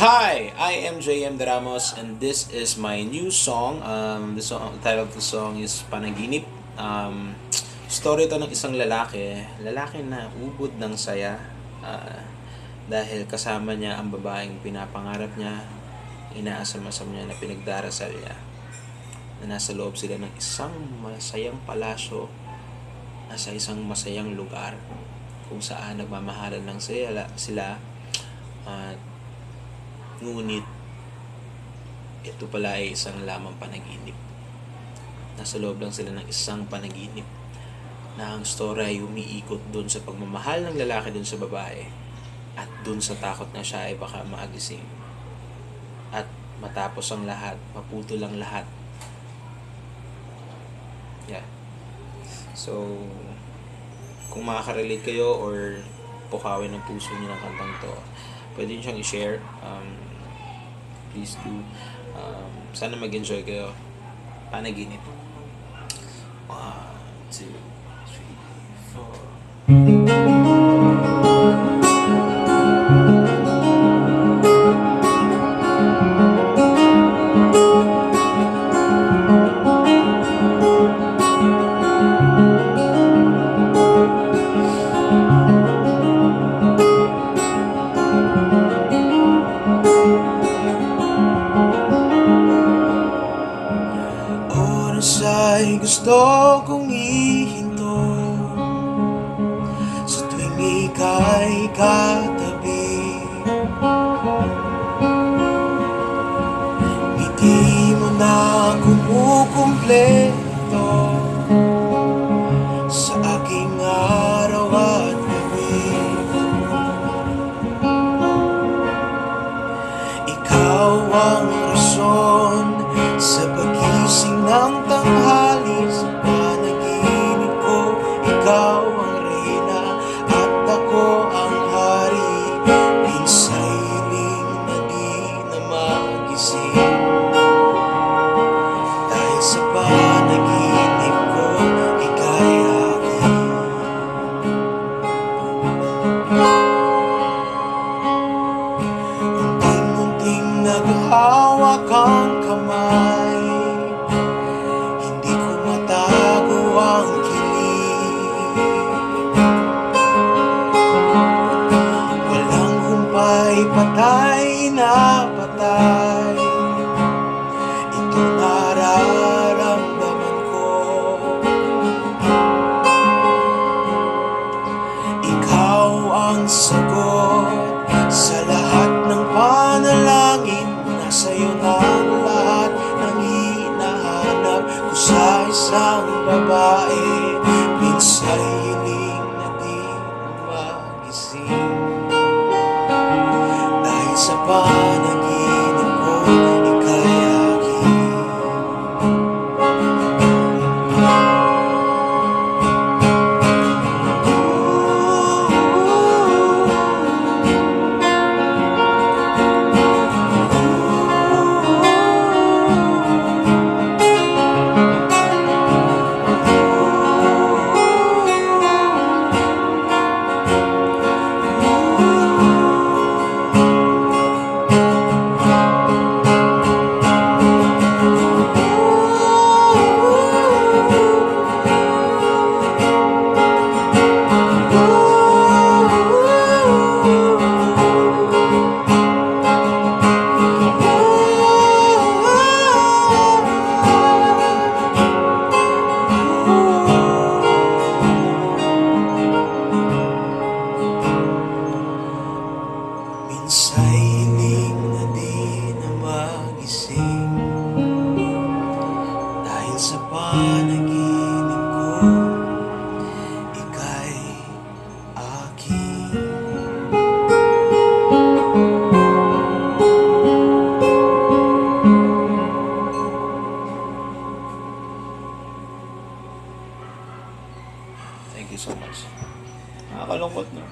Hi, I am JM Ramos and this is my new song. Um, the song, the title of the song is Panaginip. Um, story ito ng isang lalaki, lalaki na ubod ng saya ah, dahil kasama niya ang babaeng pinapangarap niya, inaasam-asam niya na pinagdarasal niya na nasa loob sila ng isang masayang palasyo nasa isang masayang lugar kung saan nagmamahalan ng sila, sila at Ngunit, ito pala ay isang lamang panaginip. Nasa loob lang sila ng isang panaginip na ang story ay umiikot dun sa pagmamahal ng lalaki dun sa babae at dun sa takot na siya ay baka maagising. At matapos ang lahat, maputo lang lahat. Yeah. So, kung makaka-relate kayo or pukawin ng puso niyo ng kantang to, pwede nyo siyang i-share. Um, please do. Um, sana mag-enjoy kayo. Panaginip. One, two, gusto kong ihinto. Sa tuwing ika'y katabi Ngiti mo na kumukumpleto naghawak ang kamay. Hindi ko matago ang kilig. Walang humpay, patay na patay. Ito nararamdaman ko. Ikaw ang sagot ko sa isang babae Minsay hiling na di magising. Dahil sa panaginip Thank you so much. Nakakalungkot, no?